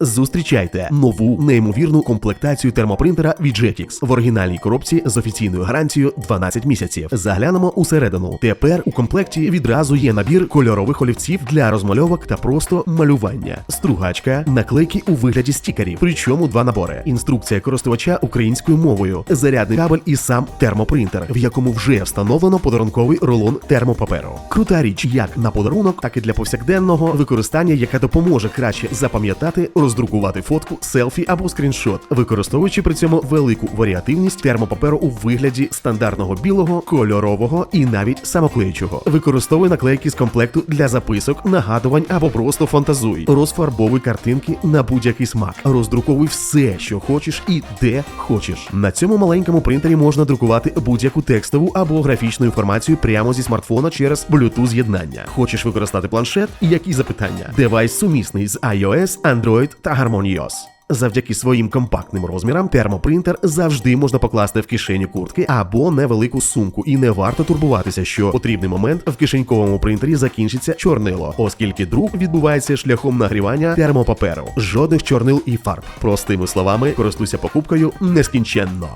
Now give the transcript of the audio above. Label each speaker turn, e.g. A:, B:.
A: Зустрічайте нову неймовірну комплектацію термопринтера від Jetix в оригінальній коробці з офіційною гарантією 12 місяців. Заглянемо усередину. Тепер у комплекті відразу є набір кольорових олівців для розмальовок та просто малювання, стругачка, наклейки у вигляді стікерів. Причому два набори: інструкція користувача українською мовою, зарядний кабель і сам термопринтер, в якому вже встановлено подарунковий рулон термопаперу. Крута річ як на подарунок, так і для повсякденного використання, яке допоможе краще запам'ятати, роздрукувати фотку, селфі або скріншот, використовуючи при цьому велику варіативність термопаперу у вигляді стандартного білого, кольорового і навіть самоклеючого. Використовуй наклейки з комплекту для записок, нагадувань або просто фантазуй. Розфарбовуй картинки на будь-який смак. Роздруковуй все, що хочеш і де хочеш. На цьому маленькому принтері можна друкувати будь-яку текстову або графічну інформацію прямо зі смартфона через Bluetooth з'єднання. Хочеш використати планшет? Які запитання? Девайс сумісний з iOS, Android та HarmonyOS. Завдяки своїм компактним розмірам термопринтер завжди можна покласти в кишеню куртки або невелику сумку, і не варто турбуватися, що потрібний момент в кишеньковому принтері закінчиться чорнило, оскільки друк відбувається шляхом нагрівання термопаперу. Жодних чорнил і фарб. Простими словами, користуйся покупкою нескінченно.